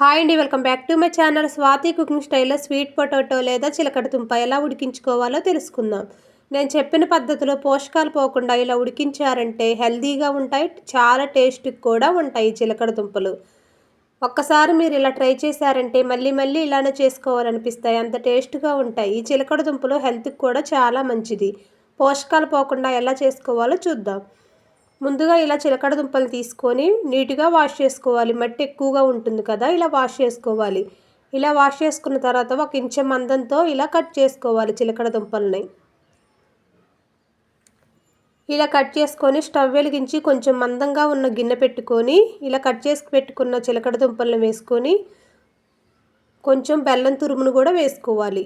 Hi అండి welcome back to my channel. Swathi cooking స్టైల్లో sweet potato లేదా చిలకడదుంప ఎలా ఉడికించుకోవాలో తెలుసుకుందాం. నేను చెప్పిన పద్ధతిలో పోషకాలు పోకుండా ఇలా ఉడికించారంటే హెల్తీగా ఉంటాయి చాలా టేస్ట్కి కూడా ఉంటాయి చిలకడ దుంపలు ఒక్కసారి మీరు ఇలా ట్రై చేశారంటే మళ్ళీ మళ్ళీ ఇలానే చేసుకోవాలనిపిస్తాయి అంత టేస్ట్గా ఉంటాయి. ఈ చిలకడ దుంపలు హెల్త్కి కూడా చాలా మంచిది. పోషకాలు పోకుండా ఎలా చేసుకోవాలో చూద్దాం. ముందుగా ఇలా చిలకడ దుంపలు తీసుకొని నీట్గా వాష్ చేసుకోవాలి. మట్టి ఎక్కువగా ఉంటుంది కదా ఇలా వాష్ చేసుకోవాలి. ఇలా వాష్ చేసుకున్న తర్వాత ఒక ఇంచె మందంతో ఇలా కట్ చేసుకోవాలి చిలకడ దుంపల్ని. ఇలా కట్ చేసుకొని స్టవ్ వెలిగించి కొంచెం మందంగా ఉన్న గిన్నె పెట్టుకొని ఇలా కట్ చేసి పెట్టుకున్న చిలకడ దుంపలను వేసుకొని కొంచెం బెల్లం తురుమును కూడా వేసుకోవాలి.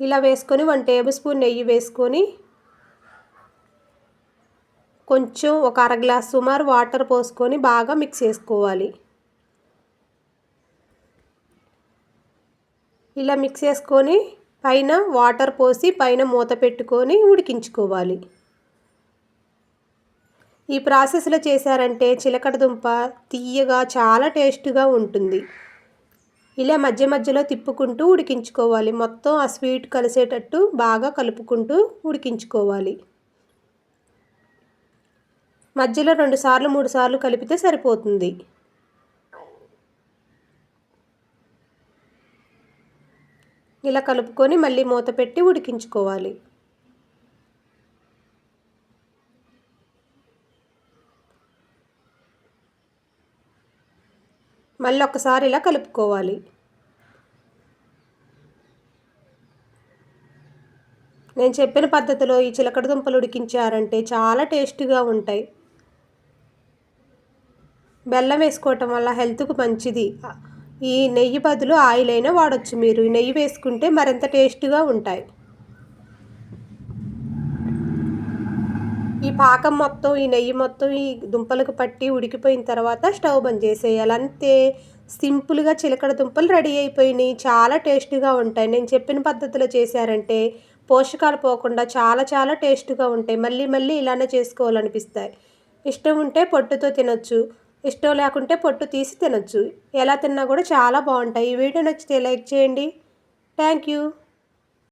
ఇలా వేసుకొని వన్ టేబుల్ స్పూన్ నెయ్యి వేసుకొని కొంచెం ఒక అర గ్లాస్ సుమారు వాటర్ పోసుకొని బాగా మిక్స్ చేసుకోవాలి. ఇలా మిక్స్ చేసుకొని పైన వాటర్ పోసి పైన మూత పెట్టుకొని ఉడికించుకోవాలి. ఈ ప్రాసెస్లో చేశారంటే చిలకడ దుంప తీయగా చాలా టేస్ట్గా ఉంటుంది. ఇలా మధ్య మధ్యలో తిప్పుకుంటూ ఉడికించుకోవాలి. మొత్తం ఆ స్వీట్ కలిసేటట్టు బాగా కలుపుకుంటూ ఉడికించుకోవాలి. మధ్యలో రెండు సార్లు మూడు సార్లు కలిపితే సరిపోతుంది. ఇలా కలుపుకొని మళ్ళీ మూత పెట్టి ఉడికించుకోవాలి. మళ్ళీ ఒకసారి ఇలా కలుపుకోవాలి. నేను చెప్పిన పద్ధతిలో ఈ చిలకడ దుంపలు ఉడికించారంటే చాలా టేస్టీగా ఉంటాయి. బెల్లం వేసుకోవటం వల్ల హెల్త్కు మంచిది. ఈ నెయ్యి బదులు ఆయిల్ అయినా వాడచ్చు మీరు. ఈ నెయ్యి వేసుకుంటే మరింత టేస్ట్గా ఉంటాయి. ఈ పాకం మొత్తం ఈ నెయ్యి మొత్తం ఈ దుంపలకు పట్టి ఉడికిపోయిన తర్వాత స్టవ్ బంద్ చేసేయాలి. అంతే సింపుల్గా చిలకడ దుంపలు రెడీ అయిపోయినాయి. చాలా టేస్టీగా ఉంటాయి. నేను చెప్పిన పద్ధతిలో చేశారంటే పోషకాలు పోకుండా చాలా చాలా టేస్ట్గా ఉంటాయి. మళ్ళీ మళ్ళీ ఇలానే చేసుకోవాలనిపిస్తాయి. ఇష్టం ఉంటే పొట్టుతో తినొచ్చు. ఇష్టం లేకుంటే పొట్టు తీసి తినొచ్చు. ఎలా తిన్నా కూడా చాలా బాగుంటాయి. ఈ వీడియో నచ్చితే లైక్ చేయండి. Thank you.